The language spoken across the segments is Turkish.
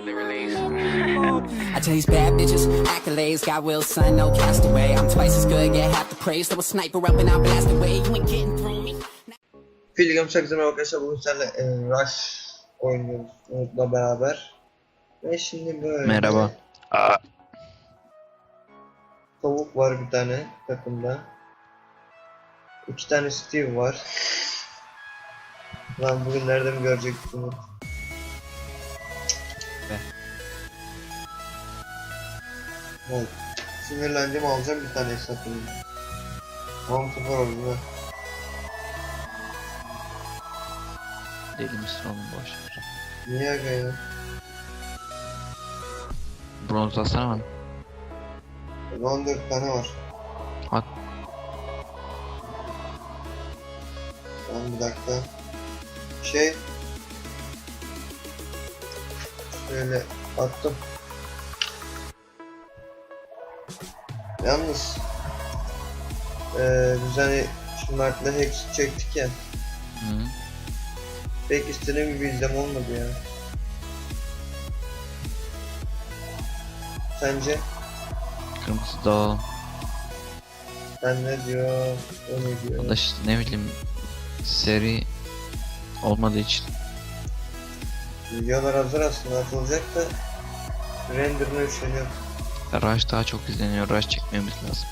finally released. I tell these bad bitches, accolades, got will, son, no castaway. I'm twice as good, get half the praise. Throw a sniper up and I'll blast away. You ain't getting through me. Film Sakız'ın arkadaşlar bugün seninle e, Rush oynuyoruz Umut'la beraber. Ve şimdi böyle Merhaba. Aa, tavuk var bir tane takımda. İki tane Steve var. Lan bugün nerede mi görecektik Umut? Evet. Sinirlendim alacağım bir tane satayım. Tamam sıfır oldu deli misin oğlum boş ver. Niye aga ya? Bronz atsana bana. 14 tane var. At. Tamam bir dakika. Şey. Şöyle attım. Yalnız. Eee biz hani şu Mert'le Hex çektik ya. Hı. Pek istediğim gibi izlem olmadı ya. Sence? Kırmızı dağ. Sen ne diyor? O ne diyor? O da işte ne bileyim seri olmadığı için. Videolar hazır aslında atılacak da renderına üşeniyor. Rush daha çok izleniyor. Rush çekmemiz lazım.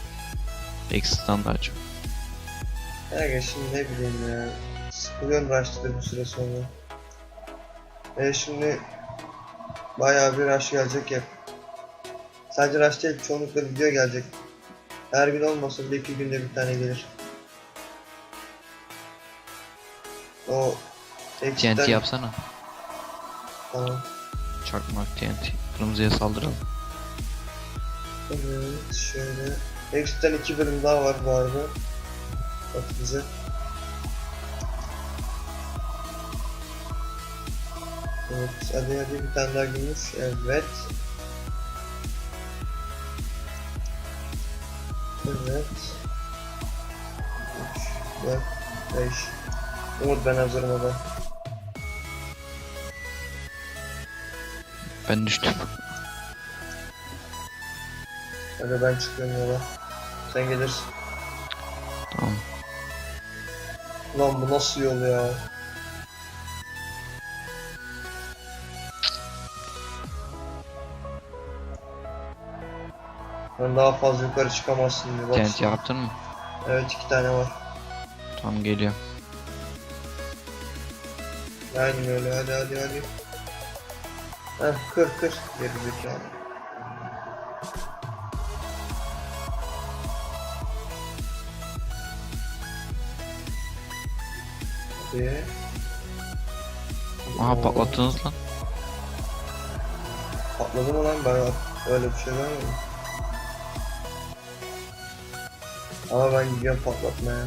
Exit'tan daha çok. Ya şimdi ne bileyim ya. Sıkılıyorum Rush'ta bir süre sonra. E şimdi bayağı bir Rush gelecek ya. Sadece Rush değil çoğunlukla video gelecek. Her gün olmasa bile iki günde bir tane gelir. O eksiden- TNT yapsana. Tamam. Çakmak TNT. Kırmızıya saldıralım. Evet şöyle. Exit'ten iki bölüm daha var bu arada. Atılacak. Evet hadi hadi bir tane daha gümüş. Evet. Evet. 3, 4, 5. Umut ben hazırım o da. Ben düştüm. Hadi ben çıkıyorum yola. Sen gelirsin. Tamam. Lan bu nasıl yol ya? Ben daha fazla yukarı çıkamazsın diye. Bak TNT şimdi. yaptın mı? Evet iki tane var. Tamam geliyor. Aynen öyle hadi hadi hadi. Heh kır kır. Geri zekalı. Hadi. Aha Oo. patlattınız lan. Patladı mı lan ben öyle bir şey görmedim. Ama ben gidiyorum patlatmaya.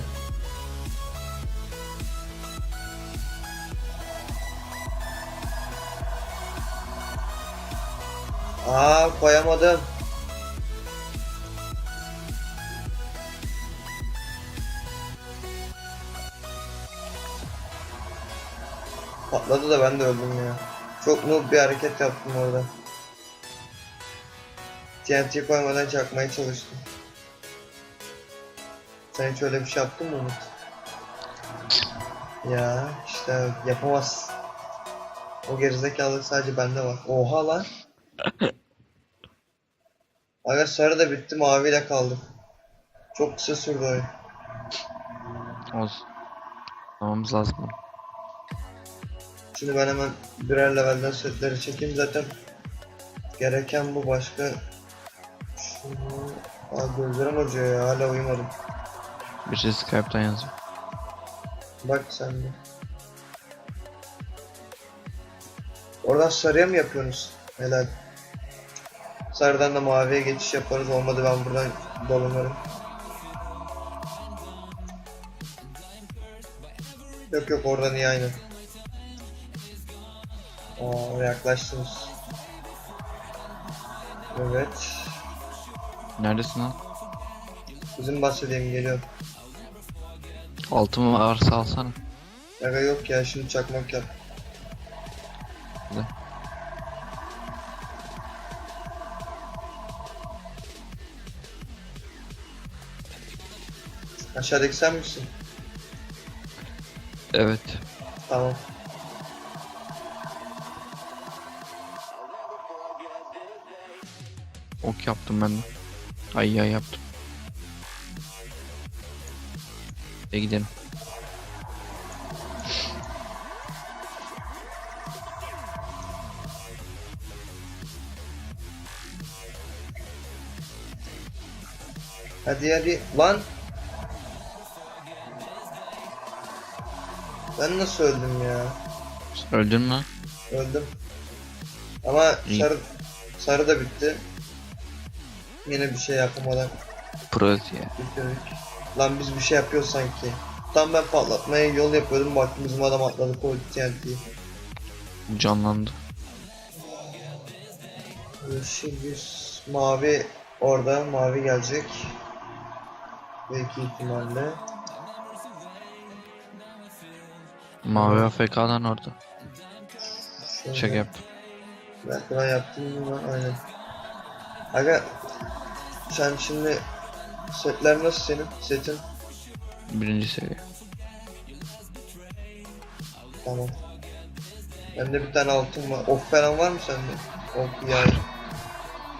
Aa koyamadım. Patladı da ben de öldüm ya. Çok noob bir hareket yaptım orada. TNT koymadan çakmaya çalıştım. Sen hiç öyle bir şey yaptın mı Umut? Ya işte yapamaz. O gerizekalılık sadece bende var. Oha lan. Aga sarı da bitti maviyle kaldım. Çok kısa sürdü oyun. Olsun. Tamamız lazım Şimdi ben hemen birer levelden setleri çekeyim zaten. Gereken bu başka. Şunu... Aa gözlerim acıyor ya hala uyumadım. Birisi Skype'tan yazıyor. Bak sen de. Oradan sarıya mı yapıyorsunuz? Helal. Sarıdan da maviye geçiş yaparız. Olmadı ben buradan dolanırım. Yok yok oradan iyi aynen. Oo yaklaştınız. Evet. Neredesin lan? Bizim bahsedeyim geliyorum. Altımı arsa alsana. Aga yok ya şimdi çakmak yap. Güzel. Aşağıdaki sen misin? Evet. Tamam. Ok yaptım ben de. Ay ya yaptım. E gidelim. Hadi hadi. Lan. Ben nasıl öldüm ya? Öldün mü? Öldüm. Ama İyi. sarı, sarı da bitti. Yine bir şey yapamadan Proz ya. bitirdik. Lan biz bir şey yapıyoruz sanki. Tam ben patlatmaya yol yapıyordum baktım bizim adam atladı koydu TNT'yi. Canlandı. Şimdi mavi orada mavi gelecek. Belki ihtimalle. Mavi AFK'dan orada. Şöyle. Yaptım. Belki ben yaptım mı? Aynen. Aga sen şimdi setler nasıl senin? Setin? Birinci seviye. Tamam. Bende bir tane altın var. Ok falan var mı sende? Ok yani.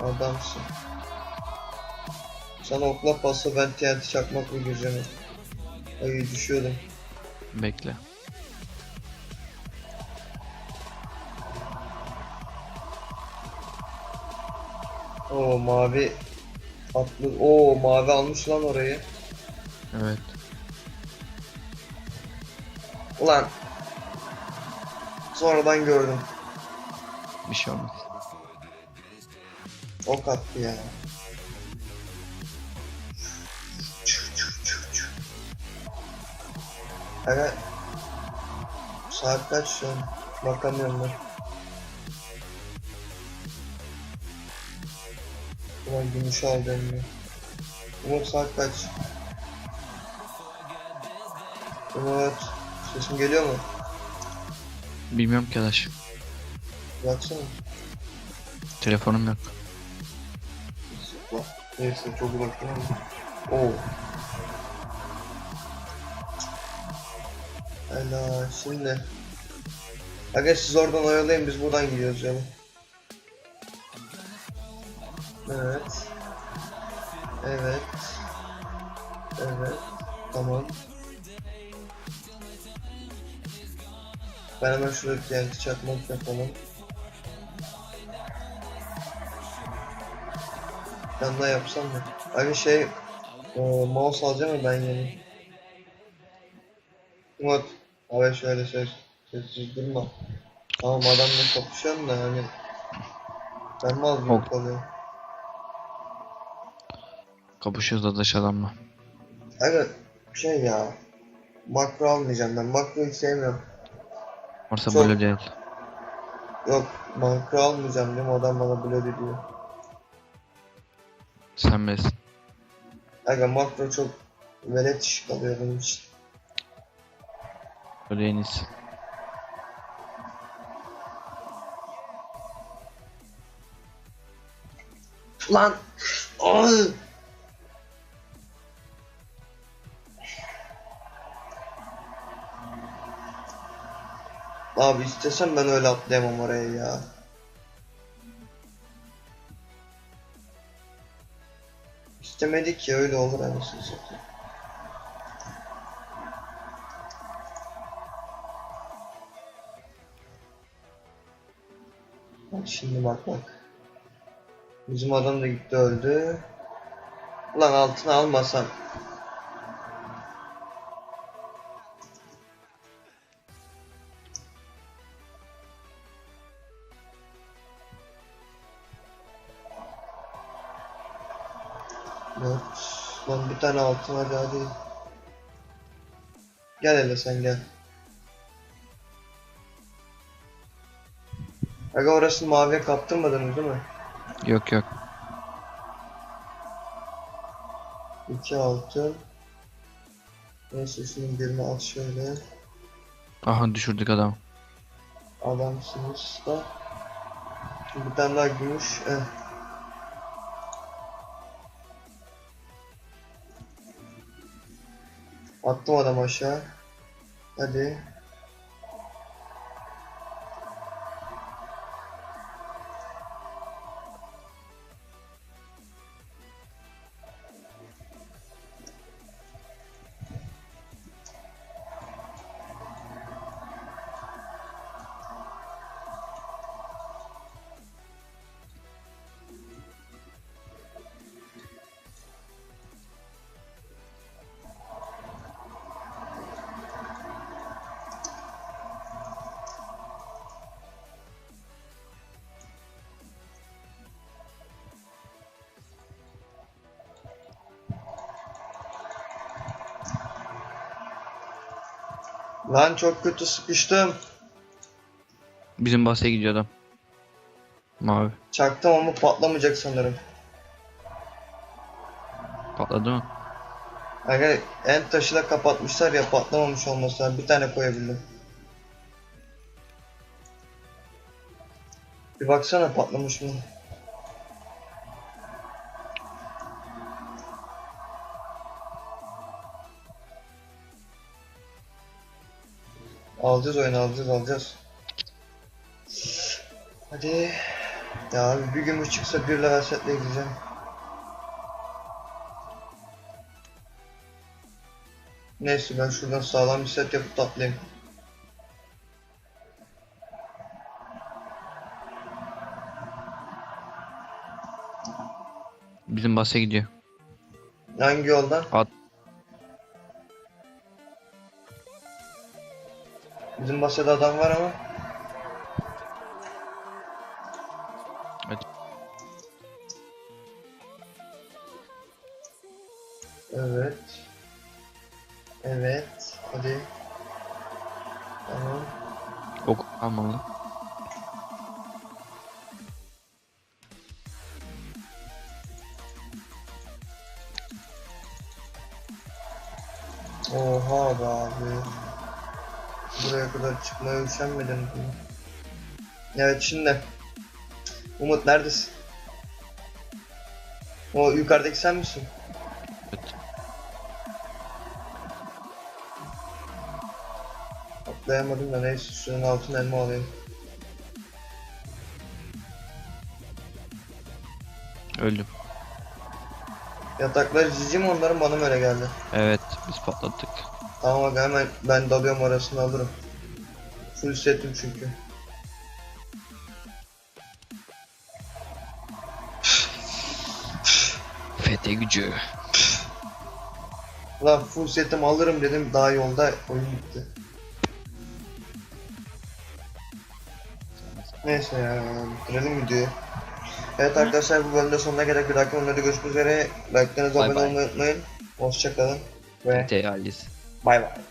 Adamsın. Sana okla passa ben TNT çakmakla gireceğim. Ay düşüyordum. Bekle. Oo mavi atlı. Oo mavi almış lan orayı. Evet. Ulan. Sonradan gördüm. Bir şey olmaz. Ok attı ya. Evet. Saat kaç şu an? Bakamıyorum ben. Ulan gümüş aldı elime. Umut saat kaç? Umut. Sesim geliyor mu? Bilmiyorum ki arkadaş. Baksana. Telefonum yok. Neyse çok uzaktan. Oo. Hala şimdi. Aga siz oradan oyalayın biz buradan gidiyoruz canım. Evet. Evet. Evet. Tamam. Ben hemen şurada TNT çakmak yapalım. Ben daha yapsam mı? Abi şey e, mouse alacağım mı ben yeni? Umut abi şöyle ses sessiz durma. Tamam adamla kapışıyorum da hani ben mi az Ok. Kapışıyoruz da dış adamla. Aga şey ya makro almayacağım ben makro hiç sevmiyorum. Varsa Çok- böyle değil. Yok makro almayacağım diyorum adam bana böyle diyor. Sen bilirsin. Aga makro çok velet iş kalıyor benim için. Böyle en iyisi. Lan! Ay! Abi istesem ben öyle atlayamam oraya ya. İstemedik ki öyle olur anasını satayım. Şimdi bak bak. Bizim adam da gitti öldü. Ulan altına almasam. Tane altın hadi hadi. Gel hele sen gel. Aga orasını maviye kaptırmadınız değil mi? Yok yok. 2 altın. Neyse şunun birini al şöyle. Aha düşürdük adam. Adamsınız da. Bir tane daha gümüş. Eh. Attım adamı aşağı. Hadi. Lan çok kötü sıkıştım. Bizim bahse gidiyor adam. Mavi. Çaktım ama patlamayacak sanırım. Patladı mı? Aga en taşı da kapatmışlar ya patlamamış olması lazım. Bir tane koyabildim. Bir baksana patlamış mı? Alacağız oyunu alacağız alacağız. Hadi. Ya abi bir gümüş çıksa bir level setle gideceğim. Neyse ben şuradan sağlam bir set yapıp atlayayım. Bizim bahse gidiyor. Hangi yoldan? At. Bizim bahçede adam var ama. Hadi. Evet. Evet. Hadi. Tamam. Ok almalı. Oha be abi. Buraya kadar çıkmaya üşenmedin mi? Evet şimdi. Umut neredesin? O yukarıdaki sen misin? Evet. Atlayamadım da neyse şunun altın elma alayım. Öldüm. Yatakları cici mi onların bana mı öyle geldi? Evet biz patlattık. Tamam aga hemen ben dalıyorum arasını alırım. Full setim çünkü. FT gücü. Lan full setim alırım dedim daha yolda oyun bitti. Neyse ya bitirelim videoyu. Evet arkadaşlar bu bölümde sonuna geldik. Bir dahaki bölümde görüşmek üzere. Like'larınızı abone olmayı unutmayın. Hoşçakalın ve FT my life.